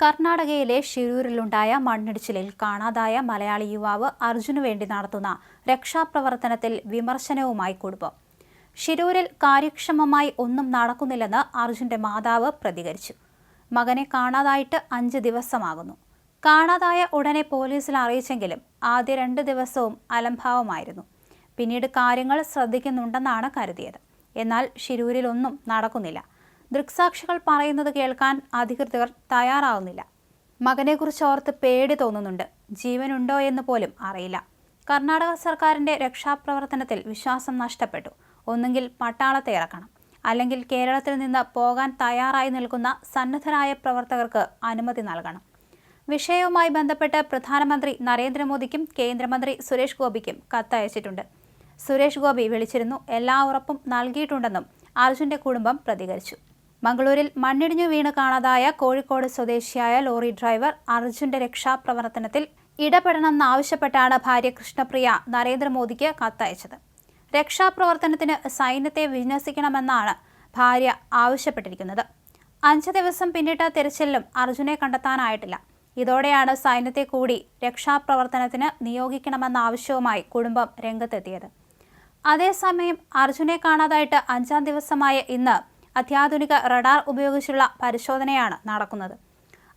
കർണാടകയിലെ ഷിരൂരിലുണ്ടായ മണ്ണിടിച്ചിലിൽ കാണാതായ മലയാളി യുവാവ് അർജുനു വേണ്ടി നടത്തുന്ന രക്ഷാപ്രവർത്തനത്തിൽ വിമർശനവുമായി കുടുംബം. ഷിരൂരിൽ കാര്യക്ഷമമായി ഒന്നും നടക്കുന്നില്ലെന്ന് അർജുന്റെ മാതാവ് പ്രതികരിച്ചു. മകനെ കാണാതായിട്ട് അഞ്ച് ദിവസമാകുന്നു. കാണാതായ ഉടനെ പോലീസിൽ അറിയിച്ചെങ്കിലും ആദ്യ രണ്ട് ദിവസവും അലംഭാവമായിരുന്നു. പിന്നീട് കാര്യങ്ങൾ ശ്രദ്ധിക്കുന്നുണ്ടെന്നാണ് കരുതിയത്. എന്നാൽ ഷിരൂരിലൊന്നും നടക്കുന്നില്ല. ദൃക്സാക്ഷികൾ പറയുന്നത് കേൾക്കാൻ അധികൃതർ തയ്യാറാവുന്നില്ല. മകനെക്കുറിച്ച് ഓർത്ത് പേടി തോന്നുന്നുണ്ട്. ജീവനുണ്ടോ എന്ന് പോലും അറിയില്ല. കർണാടക സർക്കാരിന്റെ രക്ഷാപ്രവർത്തനത്തിൽ വിശ്വാസം നഷ്ടപ്പെട്ടു. ഒന്നുകിൽ പട്ടാളത്തെ ഇറക്കണം. അല്ലെങ്കിൽ കേരളത്തിൽ നിന്ന് പോകാൻ തയ്യാറായി നിൽക്കുന്ന സന്നദ്ധരായ പ്രവർത്തകർക്ക് അനുമതി നൽകണം. വിഷയവുമായി ബന്ധപ്പെട്ട് പ്രധാനമന്ത്രി നരേന്ദ്രമോദിക്കും കേന്ദ്രമന്ത്രി സുരേഷ് ഗോപിക്കും കത്തയച്ചിട്ടുണ്ട്. സുരേഷ് ഗോപി വിളിച്ചിരുന്നു. എല്ലാ ഉറപ്പും നൽകിയിട്ടുണ്ടെന്നും അർജുന്റെ കുടുംബം പ്രതികരിച്ചു. മംഗളൂരിൽ മണ്ണിടിഞ്ഞു വീണ് കാണാതായ കോഴിക്കോട് സ്വദേശിയായ ലോറി ഡ്രൈവർ അർജുന്റെ രക്ഷാപ്രവർത്തനത്തിൽ ഇടപെടണമെന്നാവശ്യപ്പെട്ടാണ് ഭാര്യ കൃഷ്ണപ്രിയ നരേന്ദ്രമോദിക്ക് കത്തയച്ചത്. രക്ഷാപ്രവർത്തനത്തിന് സൈന്യത്തെ വിന്യസിക്കണമെന്നാണ് ഭാര്യ ആവശ്യപ്പെട്ടിരിക്കുന്നത്. അഞ്ച് ദിവസം പിന്നിട്ട തിരച്ചിലും അർജുനെ കണ്ടെത്താനായിട്ടില്ല. ഇതോടെയാണ് സൈന്യത്തെ കൂടി രക്ഷാപ്രവർത്തനത്തിന് നിയോഗിക്കണമെന്ന ആവശ്യവുമായി കുടുംബം രംഗത്തെത്തിയത്. അതേസമയം അർജുനെ കാണാതായിട്ട് അഞ്ചാം ദിവസമായ ഇന്ന് അത്യാധുനിക റഡാർ ഉപയോഗിച്ചുള്ള പരിശോധനയാണ് നടക്കുന്നത്.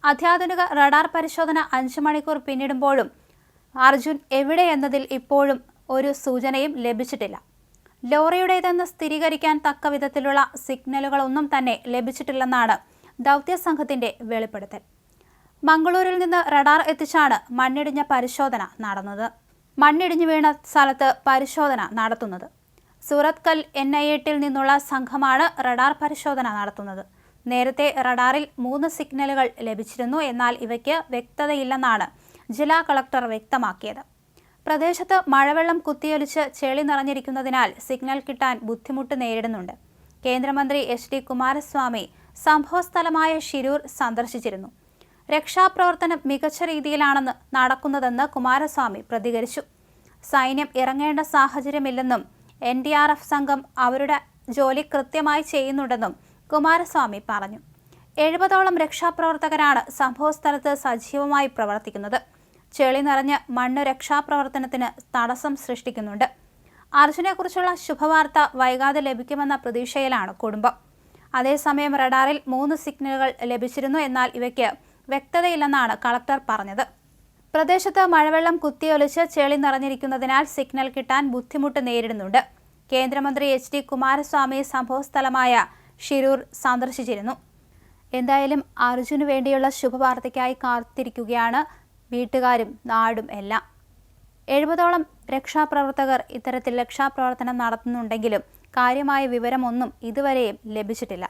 അത്യാധുനിക റഡാർ പരിശോധന അഞ്ചു മണിക്കൂർ പിന്നിടുമ്പോഴും അർജുൻ എവിടെയെന്നതിൽ ഇപ്പോഴും ഒരു സൂചനയും ലഭിച്ചിട്ടില്ല. ലോറിയുടേതെന്ന് സ്ഥിരീകരിക്കാൻ തക്ക വിധത്തിലുള്ള സിഗ്നലുകളൊന്നും തന്നെ ലഭിച്ചിട്ടില്ലെന്നാണ് ദൗത്യ സംഘത്തിന്റെ വെളിപ്പെടുത്തൽ. മംഗളൂരിൽ നിന്ന് റഡാർ എത്തിച്ചാണ് മണ്ണിടിഞ്ഞ പരിശോധന നടന്നത്. മണ്ണിടിഞ്ഞു വീണ സ്ഥലത്ത് പരിശോധന നടത്തുന്നത്. സൂറത്ത് കൽ എൻ ഐ എട്ടിൽ നിന്നുള്ള സംഘമാണ് റഡാർ പരിശോധന നടത്തുന്നത്. നേരത്തെ റഡാറിൽ മൂന്ന് സിഗ്നലുകൾ ലഭിച്ചിരുന്നു. എന്നാൽ ഇവയ്ക്ക് വ്യക്തതയില്ലെന്നാണ് ജില്ലാ കളക്ടർ വ്യക്തമാക്കിയത്. പ്രദേശത്ത് മഴവെള്ളം കുത്തിയൊലിച്ച് ചെളി നിറഞ്ഞിരിക്കുന്നതിനാൽ സിഗ്നൽ കിട്ടാൻ ബുദ്ധിമുട്ട് നേരിടുന്നുണ്ട്. കേന്ദ്രമന്ത്രി എച്ച് ഡി കുമാരസ്വാമി സംഭവസ്ഥലമായ ഷിരൂർ സന്ദർശിച്ചിരുന്നു. രക്ഷാപ്രവർത്തനം മികച്ച രീതിയിലാണെന്ന് നടക്കുന്നതെന്ന് കുമാരസ്വാമി പ്രതികരിച്ചു. സൈന്യം ഇറങ്ങേണ്ട സാഹചര്യമില്ലെന്നും എൻ ഡി ആർ എഫ് സംഘം അവരുടെ ജോലി കൃത്യമായി ചെയ്യുന്നുണ്ടെന്നും കുമാരസ്വാമി പറഞ്ഞു. എഴുപതോളം രക്ഷാപ്രവർത്തകരാണ് സംഭവസ്ഥലത്ത് സജീവമായി പ്രവർത്തിക്കുന്നത്. ചെളി നിറഞ്ഞ് മണ്ണ് രക്ഷാപ്രവർത്തനത്തിന് തടസ്സം സൃഷ്ടിക്കുന്നുണ്ട്. അർജുനെക്കുറിച്ചുള്ള ശുഭവാർത്ത വൈകാതെ ലഭിക്കുമെന്ന പ്രതീക്ഷയിലാണ് കുടുംബം. അതേസമയം റഡാറിൽ മൂന്ന് സിഗ്നലുകൾ ലഭിച്ചിരുന്നു എന്നാൽ ഇവയ്ക്ക് വ്യക്തതയില്ലെന്നാണ് കളക്ടർ പറഞ്ഞത്. പ്രദേശത്ത് മഴവെള്ളം കുത്തിയൊലിച്ച് ചെളി നിറഞ്ഞിരിക്കുന്നതിനാൽ സിഗ്നൽ കിട്ടാൻ ബുദ്ധിമുട്ട് നേരിടുന്നുണ്ട്. കേന്ദ്രമന്ത്രി എച്ച് ഡി കുമാരസ്വാമി സംഭവസ്ഥലമായ ഷിരൂർ സന്ദർശിച്ചിരുന്നു. എന്തായാലും അർജുന് വേണ്ടിയുള്ള ശുഭവാർത്തയ്ക്കായി കാത്തിരിക്കുകയാണ് വീട്ടുകാരും നാടും എല്ലാം. എഴുപതോളം രക്ഷാപ്രവർത്തകർ ഇത്തരത്തിൽ രക്ഷാപ്രവർത്തനം നടത്തുന്നുണ്ടെങ്കിലും കാര്യമായ വിവരമൊന്നും ഇതുവരെയും ലഭിച്ചിട്ടില്ല.